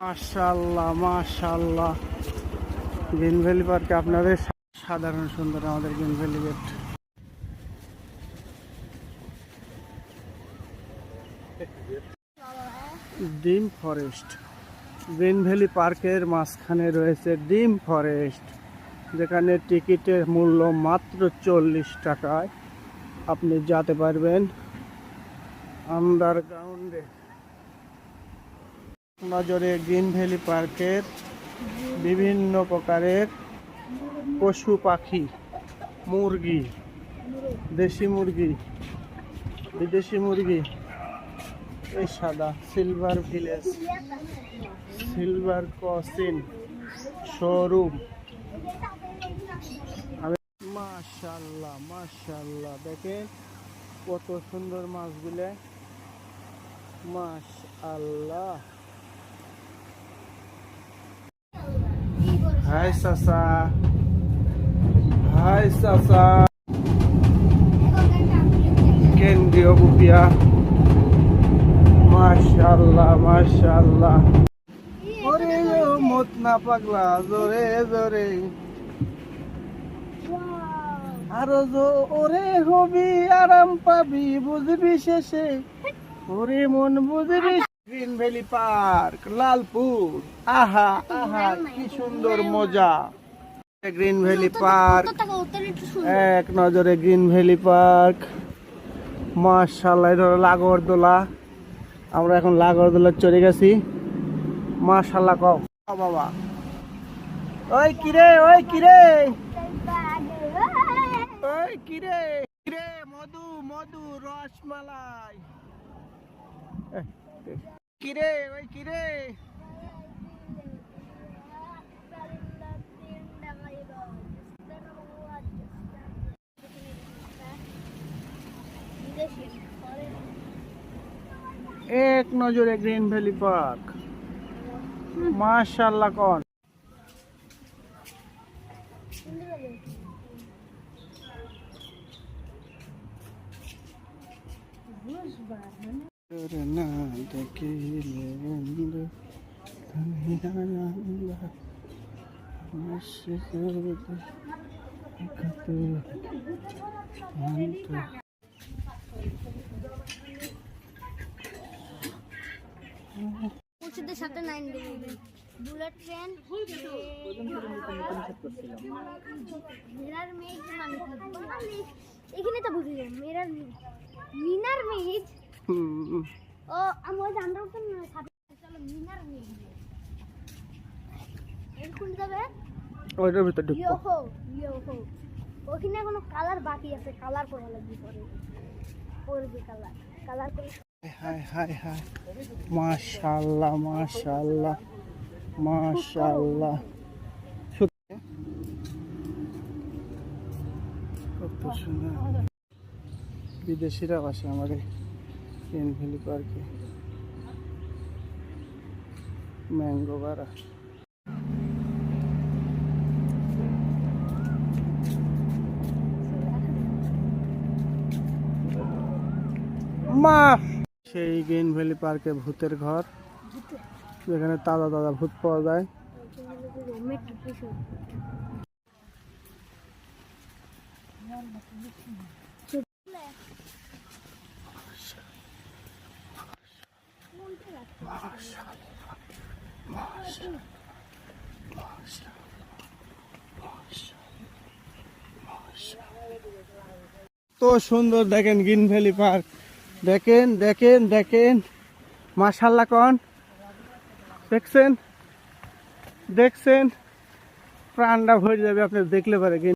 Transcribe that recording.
মাশাল্লাহ মাশাল্লাহ green valley পার্কে আপনাদের সাধারণ সুন্দর আমাদের গ্রিন ভ্যালি গেট। ডিম ফরেস্ট। গ্রিন ভ্যালি পার্কের মাঝখানে রয়েছে ডিম ফরেস্ট, যেখানে টিকিটের মূল্য মাত্র চল্লিশ টাকায়। আপনি যেতে পারবেন আন্ডারগ্রাউন্ডে। নজরে গ্রিন ভ্যালি পার্কের বিভিন্ন প্রকারের পশু পাখি, মুরগি, দেশি মুরগি, বিদেশি মুরগি, এই সাদা silver village, silver crossing showroom. আমি মাশাল্লাহ মাশাল্লাহ, দেখেন কত সুন্দর মাছগুলো। মাশাল্লাহ। হাই চাচা হাই চাচা কেন্দ্রীয় বুপিয়া মাশাল্লাহ মাশাল্লাহ ওরে মত না পাগলা জোরে জোরে আরও ওরে হবি আরাম পাবি বুঝবি শেষে ওরে মন বুঝবি গ্রিন ভ্যালি পার্ক লালপুর। আহা আহা কি সুন্দর মজা। Green valley park. এক নজরে গ্রিন ভ্যালি পার্ক। মাশাল্লাহ ধরো লাগরদোলা। আমরা এখন লাগরদোলা চলে গেছি। মাশাল্লাহ কও। বাবা। ওই কিরে ওই কিরে ওই কিরে কিরে মধু মধু রসমালাই। কিরে ওই কিরে? এক নজরে গ্রিন ভ্যালি পার্ক। মাশাল্লাহ কন। তোর না দেখিলে বন্ধু অন্ত ওষুধের সাথে নাইন বুলেট ট্রেন, মেরার মেজ মানে এখানে তো মিনার মেজ হুম, ও না সাথে চলো মিনার মেজ এরকম যাবে? ওইটার ভিতর ঢুকবো। ইয়ো হো ইয়ো হো ওখানে কোনো কালার বাকি আছে কালার করা লাগবে পরে। করবে কালার কালার করে হাই হাই হাই কত সুন্দর। বিদেশিরা আসে আমাদের। কেন ভ্যালি পার্কে ম্যাঙ্গো বারা মা সেই গ্রিন ভ্যালি পার্কে ভূতের ঘর যেখানে তাজা তাজা ভূত পাওয়া যায় মেট্রো তো সুন্দর দেখেন গ্রিন ভ্যালি পার্ক। দেখেন দেখেন দেখেন। মাশাল্লাহ কন। দেখছেন? দেখছেন? প্রাণটা ভরে যাবে, আপনি দেখলে পারে।